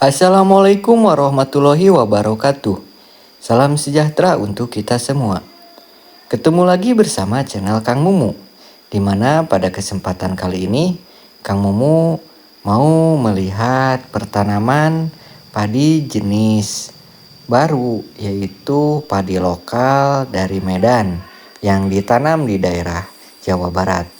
Assalamualaikum warahmatullahi wabarakatuh. Salam sejahtera untuk kita semua. Ketemu lagi bersama channel Kang Mumu, di mana pada kesempatan kali ini Kang Mumu mau melihat pertanaman padi jenis baru, yaitu padi lokal dari Medan yang ditanam di daerah Jawa Barat.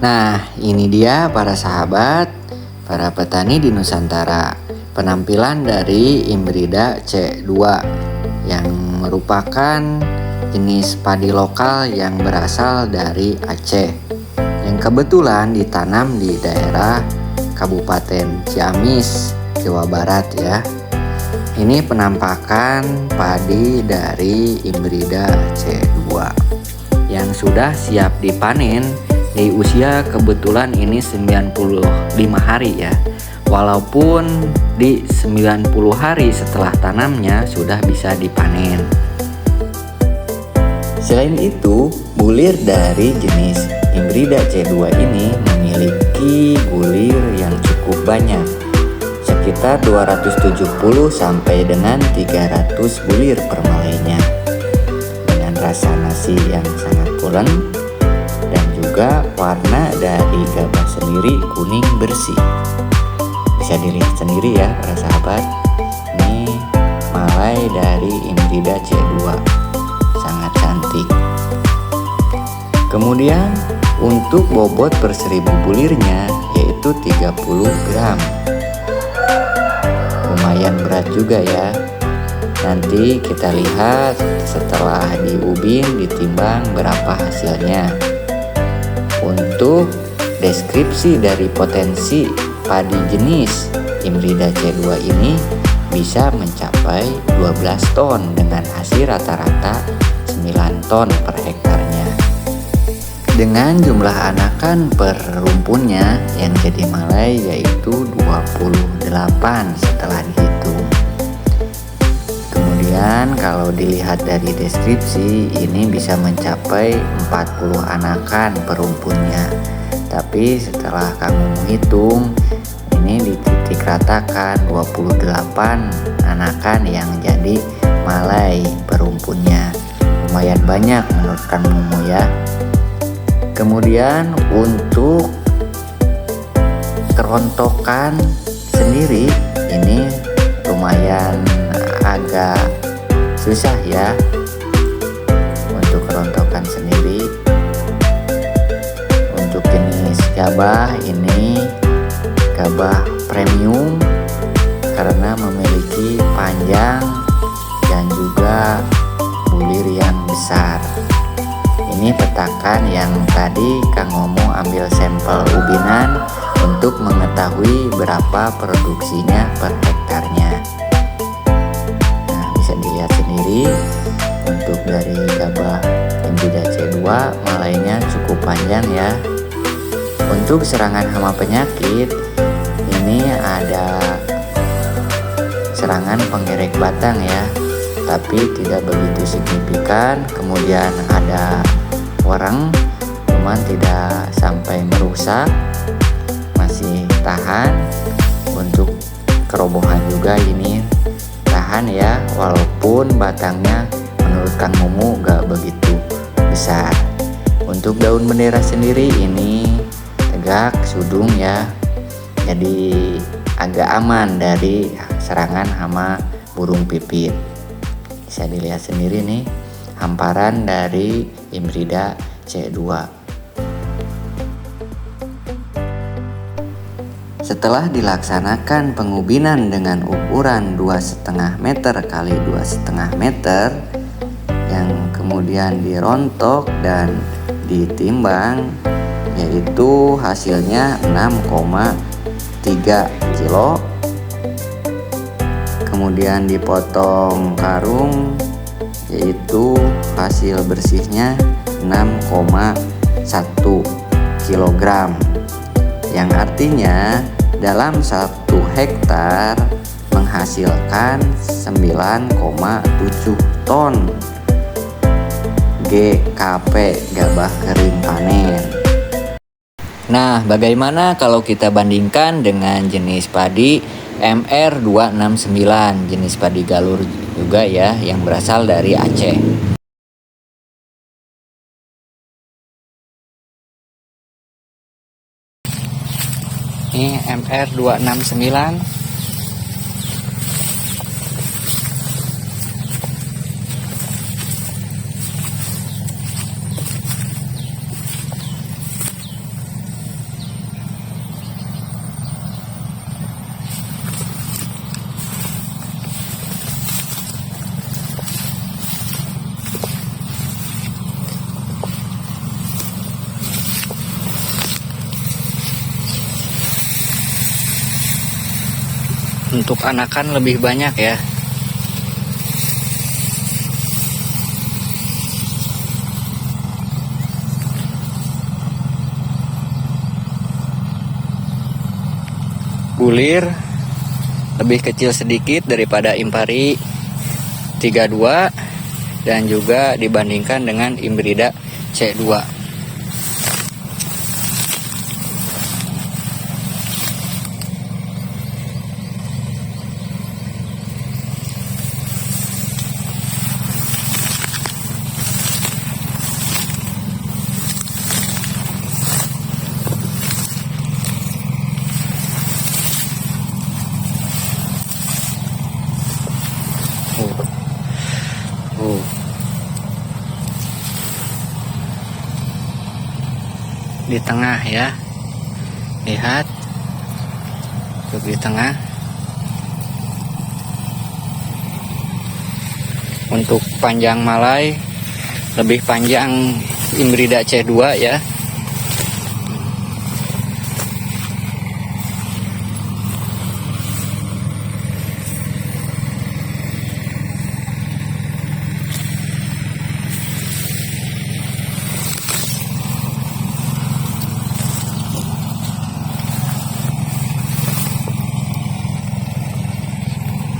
Nah, ini dia para sahabat, para petani di Nusantara. Penampilan dari Imbrida C2 yang merupakan jenis padi lokal yang berasal dari Aceh yang kebetulan ditanam di daerah Kabupaten Ciamis, Jawa Barat ya. Ini penampakan padi dari Imbrida C2 yang sudah siap dipanen di usia kebetulan ini 95 hari ya. Walaupun di 90 hari setelah tanamnya sudah bisa dipanen. Selain itu bulir dari jenis Imbrida C2 ini memiliki bulir yang cukup banyak. Sekitar 270 sampai dengan 300 bulir per malainya dengan rasa nasi yang sangat pulen juga warna dari gabah sendiri kuning bersih. Bisa dilihat sendiri ya para sahabat. Ini malai dari Imrida C2 sangat cantik. Kemudian untuk bobot per seribu bulirnya yaitu 30 gram. Lumayan berat juga ya. Nanti kita lihat setelah diubin ditimbang berapa hasilnya untuk deskripsi dari potensi padi jenis Imrida C2 ini bisa mencapai 12 ton dengan hasil rata-rata 9 ton per hektarnya. Dengan jumlah anakan per rumpunnya yang jadi malai yaitu 28 setelah dihitung. Kemudian kalau dilihat dari deskripsi ini bisa mencapai 40 anakan per rumpunnya. Tapi setelah kamu menghitung ini dititik ratakan 28 anakan yang jadi malai per rumpunnya. Lumayan banyak menurut kamu ya. Kemudian untuk kerontokan sendiri ini lumayan agak susah ya untuk kerontokan sendiri. Untuk jenis gabah ini gabah premium karena memiliki panjang dan juga bulir yang besar. Ini petakan yang tadi Kang Momo ambil sampel ubinan untuk mengetahui berapa produksinya per hektarnya sendiri untuk dari gabah Indida C2 malainya cukup panjang ya. Untuk serangan hama penyakit ini ada serangan penggerek batang ya. Tapi tidak begitu signifikan. Kemudian ada warang cuman tidak sampai merusak. Masih tahan. Untuk kerobohan juga ini tahan ya walaupun batangnya menurut Kang Mumu gak begitu besar. Untuk daun bendera sendiri ini tegak sudung ya. Jadi agak aman dari serangan hama burung pipit. Bisa dilihat sendiri nih hamparan dari Imrida C2 Setelah dilaksanakan pengubinan dengan ukuran 2,5 meter kali 2,5 meter yang kemudian dirontok dan ditimbang yaitu hasilnya 6,3 kilo. Kemudian dipotong karung yaitu hasil bersihnya 6,1 kilogram. Yang artinya dalam satu hektar menghasilkan 9,7 ton GKP gabah kering panen. Nah, bagaimana kalau kita bandingkan dengan jenis padi MR269, jenis padi galur juga ya yang berasal dari Aceh. Ini MR269 untuk anakan lebih banyak ya. Bulir lebih kecil sedikit daripada impari 32 dan juga dibandingkan dengan imbrida C2 Di tengah ya. Lihat. Untuk di tengah. Untuk panjang malai lebih panjang Imbrida C2 ya.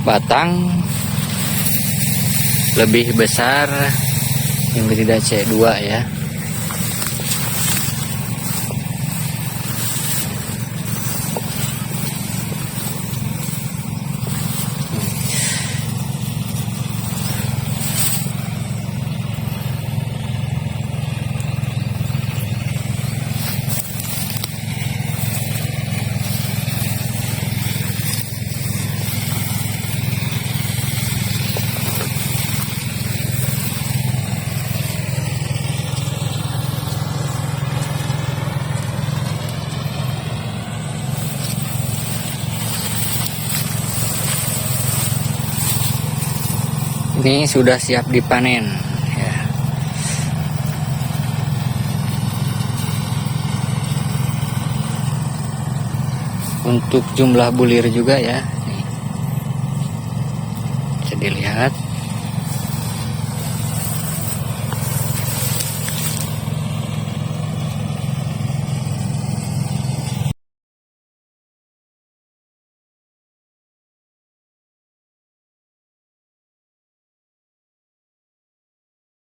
Batang lebih besar Imbrida C2 ya ini sudah siap dipanen ya. untuk jumlah bulir juga ya Nih. bisa